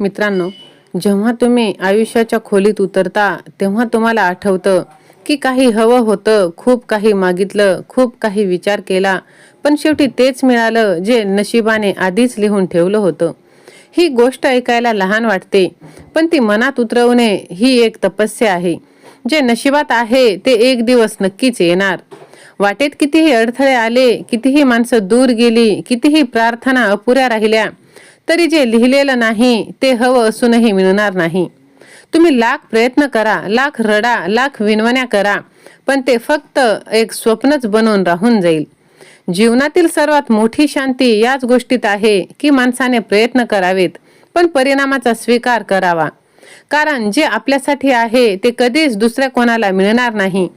मित्रांनो जेव्हा तुम्ही आयुष्याच्या खोलीत उतरता तेव्हा तुम्हाला आठवतं की काही हवं होतं खूप काही मागितलं खूप काही विचार केला पण शेवटी तेच मिळालं जे नशिबाने आधीच लिहून ठेवलं होतं. ही गोष्ट ऐकायला लहान वाटते पण ती मनात उतरवणे ही एक तपस्या आहे. जे नशिबात आहे ते एक दिवस नक्कीच येणार. वाटेत कितीही अडथळे आले कितीही माणसं दूर गेली कितीही प्रार्थना अपुऱ्या राहिल्या तरी जे लिहिलेलं नाही ते हवं असूनही मिळणार नाही. तुम्ही लाख प्रयत्न करा लाख रडा लाख विनवण्या करा पण ते फक्त एक स्वप्नच बनून राहून जाईल. जीवनातील सर्वात मोठी शांती याच गोष्टीत आहे की माणसाने प्रयत्न करावेत पण परिणामाचा स्वीकार करावा. कारण जे आपल्यासाठी आहे ते कधीच दुसऱ्या कोणाला मिळणार नाही.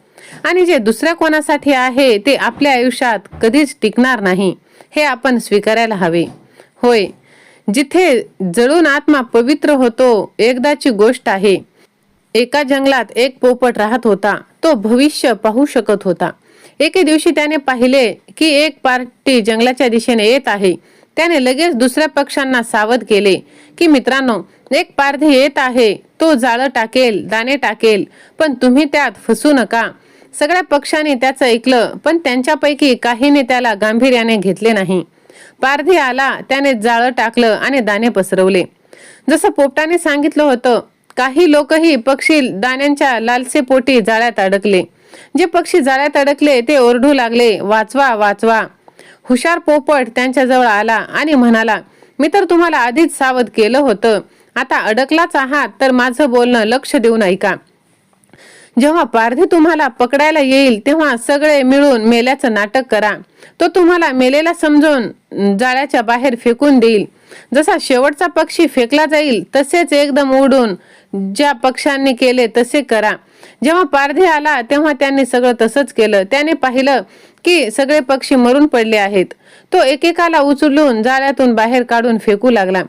आणि जे दुसऱ्या कोणासाठी आहे ते आपल्या आयुष्यात कधीच टिकणार नाही. हे आपण स्वीकारायला हवे. होय जिथे जळून आत्मा पवित्र होतो एकदाची गोष्ट आहे. एका जंगलात एक पोपट राहत होता. तो भविष्य पाहू शकत होता. एके दिवशी त्याने पाहिले की एक पार्टी जंगलाच्या दिशेने येत आहे. त्याने लगेच दुसऱ्या पक्षांना सावध केले की मित्रांनो एक पारधी येत आहे. तो जाळं टाकेल दाणे टाकेल पण तुम्ही त्यात फसू नका. सगळ्या पक्षांनी त्याचं ऐकलं पण त्यांच्यापैकी काहीने त्याला गांभीर्याने घेतले नाही. पारधी आला त्याने जाळं टाकलं आणि दाणे पसरवले. जसं पोपटाने सांगितलं होतं काही लोकही पक्षी दाण्यांच्या लालसेपोटी जाळ्यात अडकले. जे पक्षी जाळ्यात अडकले ते ओरडू लागले वाचवा वाचवा. हुशार पोपट त्यांच्याजवळ आला आणि म्हणाला मी तर तुम्हाला आधीच सावध केलं होतं. आता अडकलाच आहात तर माझं बोलणं लक्ष देऊन ऐका जेव्हा पारधी तुम्हाला पकडायला येईल तेव्हा सगळे मिळून मेल्याचं नाटक करा. तो तुम्हाला मेलेला समजून जाळ्याच्या बाहेर फेकून देईल. जसा शेवटचा पक्षी फेकला जाईल तसेच एकदम उडून ज्या पक्ष्यांनी केले तसे करा. जेव्हा पारधी आला तेव्हा त्यांनी सगळं तसंच केलं. त्याने पाहिलं की सगळे पक्षी मरून पडले आहेत. तो एकेकाला उचलून जाळ्यातून बाहेर काढून फेकू लागला.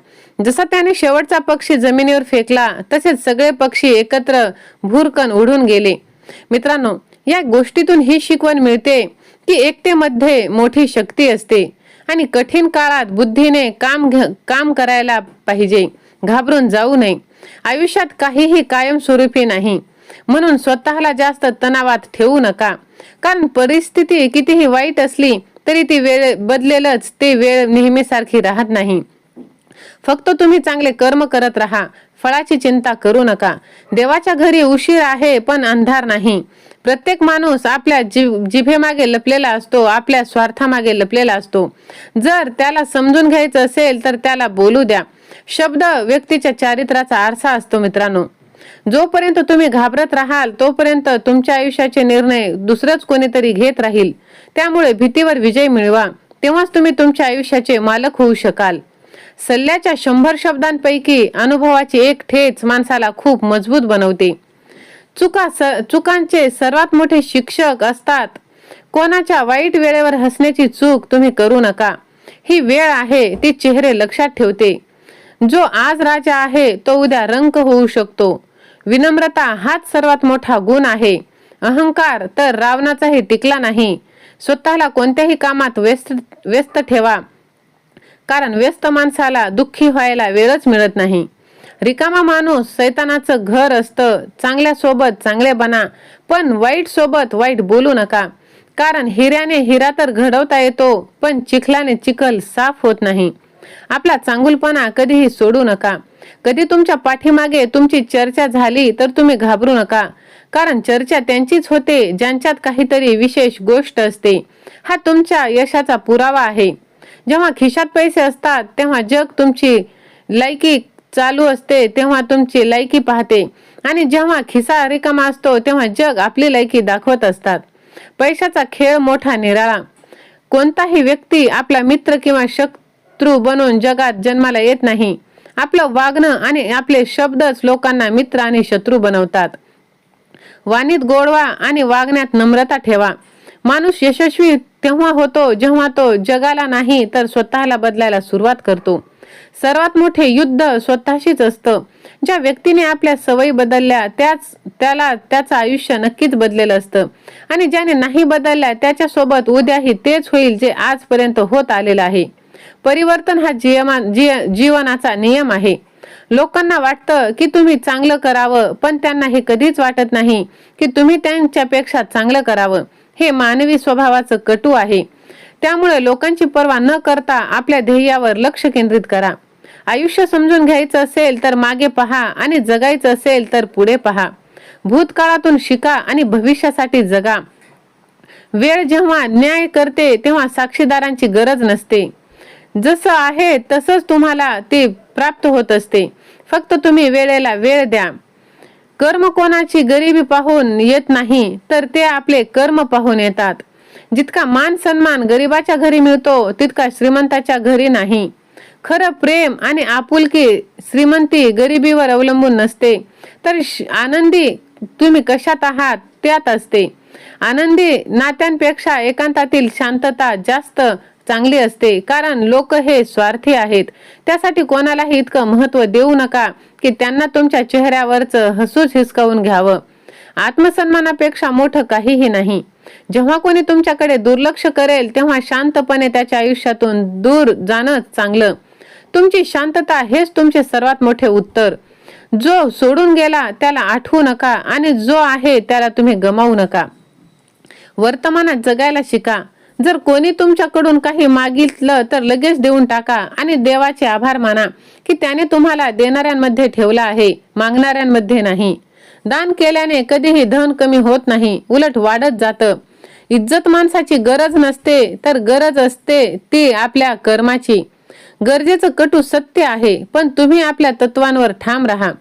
जसा त्याने शेवटचा पक्षी जमिनीवर फेकला तसेच सगळे पक्षी एकत्र भूरकन उडून गेले. मित्रांनो या गोष्टीतून ही शिकवण मिळते की एकतेमध्ये मोठी शक्ती असते आणि कठीण काळात बुद्धीने काम घ- काम करायला पाहिजे. घाबरून जाऊ नये. आयुष्यात काहीही कायमस्वरूपी नाही. म्हणून स्वतःला जास्त तणावात ठेवू नका. कारण परिस्थिती कितीही वाईट असली तरी ती वेळ बदलेलच ते वेळ नेहमीसारखी राहत नाही. फक्त तुम्ही चांगले कर्म करत राहा. फळाची चिंता करू नका. देवाच्या घरी उशीर आहे पण अंधार नाही. प्रत्येक माणूस आपल्या जी जिभेमागे लपलेला असतो आपल्या स्वार्थामागे लपलेला असतो. जर त्याला समजून घ्यायचं असेल तर त्याला बोलू द्या. शब्द व्यक्तीच्या चारित्र्याचा आरसा असतो मित्रांनो. जोपर्यंत तुम्ही घाबरत राहाल तोपर्यंत तुमच्या आयुष्याचे निर्णय दुसरंच कोणीतरी घेत राहील. त्यामुळे भीतीवर विजय मिळवा. तेव्हाच तुम्ही तुमच्या आयुष्याचे मालक होऊ शकाल. सल्ल्याच्या शंभर शब्दांपैकी अनुभवाची एक ठेच माणसाला खूप मजबूत बनवते. चुका स चुकांचे सर्वात मोठे शिक्षक असतात. कोणाच्या वाईट वेळेवर हसण्याची चूक तुम्ही करू नका. ही वेळ आहे ती चेहरे लक्षात ठेवते. जो आज राजा आहे तो उद्या रंक होऊ शकतो. विनम्रता हाच सर्वात मोठा गुण आहे. अहंकार तर रावणाचाही टिकला नाही. स्वतःला कोणत्याही कामात व्यस्त व्यस्त ठेवा. कारण व्यस्त माणसाला दुःखी व्हायला वेळच मिळत नाही. रिकामा माणूस सैतानाचं घर असतं. चांगल्या सोबत चांगले बना. पण वाईट सोबत वाईट बोलू नका. कारण हिऱ्याने हिरा तर घडवता येतो पण चिखलाने चिखल साफ होत नाही. आपला चांगुलपणा कधीही सोडू नका. कधी तुमच्या पाठीमागे तुमची चर्चा झाली तर तुम्ही घाबरू नका. कारण चर्चा त्यांचीच होते ज्यांच्यात काहीतरी विशेष गोष्ट असते. हा तुमच्या यशाचा पुरावा आहे. जेव्हा खिशात पैसे असतात तेव्हा जग तुमची लायकी चालू असते तेव्हा तुमची लायकी पाहते. आणि जेव्हा खिसा रिकामा असतो तेव्हा जग आपली लायकी दाखवत असतात. पैशाचा खेळ मोठा निराळा. कोणताही व्यक्ती आपला मित्र किंवा शत्रू बनून जगात जन्माला येत नाही. आपलं वागणं आणि आपले शब्दच लोकांना मित्र आणि शत्रू बनवतात. वाणीत गोडवा आणि वागण्यात नम्रता ठेवा. माणूस यशस्वी तेव्हा होतो जेव्हा तो जगाला नाही तर स्वतःला बदलायला सुरुवात करतो. सर्वात मोठे युद्ध स्वतःशीच असतं. ज्या व्यक्तीने आपल्या सवयी बदलल्या त्याच त्याला त्याचं आयुष्य नक्कीच बदलेलं असतं. आणि ज्याने नाही बदलल्या त्याच्यासोबत उद्याही तेच होईल जे आजपर्यंत होत आलेलं आहे. परिवर्तन हा जीवमा जी जीवनाचा नियम आहे. लोकांना वाटतं की तुम्ही चांगलं करावं पण त्यांना हे कधीच वाटत नाही की तुम्ही त्यांच्यापेक्षा चांगलं करावं. हे मानवी स्वभावाचं कटू आहे. त्यामुळे लोकांची पर्वा न करता आपल्या ध्येयावर लक्ष केंद्रित करा. आयुष्य समजून घ्यायचं असेल तर मागे पहा आणि जगायचं असेल तर पुढे पहा. भूतकाळातून शिका आणि भविष्यासाठी जगा. वेळ जेव्हा न्याय करते तेव्हा साक्षीदारांची गरज नसते. जसं आहे तसंच तुम्हाला ते प्राप्त होत असते. फक्त तुम्ही वेळेला वेळ द्या. कर्म कोणाची गरिबी पाहून येत नाही तर ते आपले कर्म पाहून येतात. जितका मान सन्मान गरिबाच्या घरी मिळतो तितका श्रीमंताच्या घरी नाही. खरं प्रेम आणि आपुलकी श्रीमंती गरिबीवर अवलंबून नसते. तर श- आनंदी तुम्ही कशात आहात त्यात असते. आनंदी नात्यांपेक्षा एकांतातील शांतता जास्त चांगली असते. कारण लोक हे स्वार्थी आहेत. त्यासाठी कोणालाही इतकं महत्त्व देऊ नका की त्यांना तुमच्या चेहऱ्यावरचं हसूच हिसकावून घ्यावं. आत्मसन्मानापेक्षा मोठं काहीही नाही. जेव्हा कोणी तुमच्याकडे दुर्लक्ष करेल तेव्हा शांतपणे त्याच्या आयुष्यातून दूर जाणं चांगलं. तुमची शांतता हेच तुमचे सर्वात मोठे उत्तर. जो सोडून गेला त्याला आठवू नका आणि जो आहे त्याला तुम्ही गमावू नका. वर्तमानात जगायला शिका. जर कोणी तुमच्याकडून काही मागितलं तर लगेच देऊन टाका आणि देवाचे आभार माना की त्याने तुम्हाला देणाऱ्यांमध्ये ठेवला आहे मागणाऱ्यांमध्ये नाही. दान केल्याने कधीही धन कमी होत नाही उलट वाढत जातं. इज्जत माणसाची गरज नसते तर गरज असते ती आपल्या कर्माची. गरजेचं कटू सत्य आहे पण तुम्ही आपल्या तत्वांवर ठाम राहा.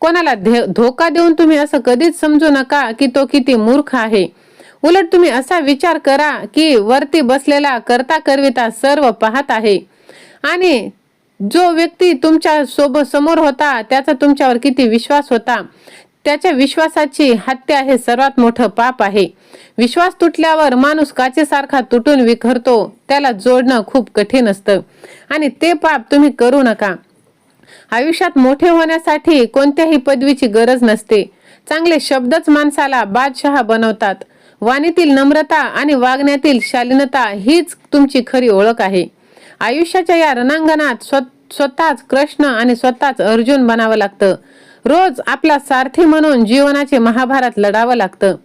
कोणाला धे- धोका देऊन तुम्ही असं कधीच समजू नका की तो किती मूर्ख आहे. उलट तुम्ही असा विचार करा की वरती बसलेला करता करविता सर्व पाहत आहे. आणि जो व्यक्ती तुमच्यासोबत समोर होता त्याचा तुमच्यावर किती विश्वास होता? त्याच्या विश्वासाची हत्या हे सर्वात मोठं पाप आहे. विश्वास तुटल्यावर माणूस काचेसारखा तुटून विखरतो त्याला जोडणं खूप कठीण असतं. आणि ते पाप तुम्ही करू नका. आयुष्यात मोठे होण्यासाठी कोणत्याही पदवीची गरज नसते. चांगले शब्दच माणसाला बादशहा बनवतात. वाणीतील नम्रता आणि वागण्यातील शालीनता हीच तुमची खरी ओळख आहे. आयुष्याच्या या रणांगणात स्व स्वतःच कृष्ण आणि स्वतःच अर्जुन बनावं लागतं. रोज आपला सारथी म्हणून जीवनाचे महाभारत लढावं लागतं.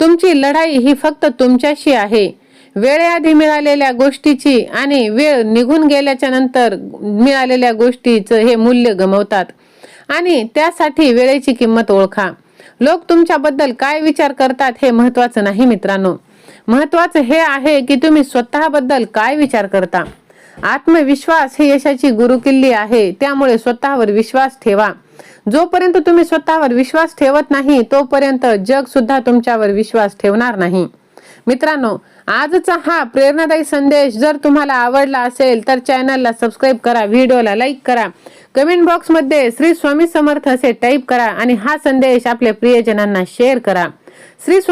तुमची लढाई ही फक्त तुमच्याशी आहे. वेळेआधी मिळालेल्या गोष्टीची आणि वेळ निघून गेल्याच्यानंतर मिळालेल्या गोष्टीचं हे मूल्य गमवतात. आणि त्यासाठी वेळेची किंमत ओळखा. लोक तुमच्याबद्दल काय विचार करतात हे महत्वाचं नाही मित्रांनो. महत्वाचं हे आहे की तुम्ही स्वतःबद्दल काय विचार करता. आत्मविश्वास ही यशाची गुरुकिल्ली आहे त्यामुळे स्वतःवर विश्वास ठेवा. जोपर्यंत तुम्ही स्वतःवर विश्वास ठेवत नाही तोपर्यंत जग सुद्धा तुमच्यावर विश्वास ठेवणार नाही. मित्रांनो आजचा हा प्रेरणादायी संदेश जर तुम्हाला आवडला असेल तर चॅनलला सबस्क्राईब करा व्हिडिओला लाईक करा. कमेंट बॉक्समध्ये श्री स्वामी समर्थ असे टाईप करा आणि हा संदेश आपल्या प्रियजनांना शेअर करा. श्री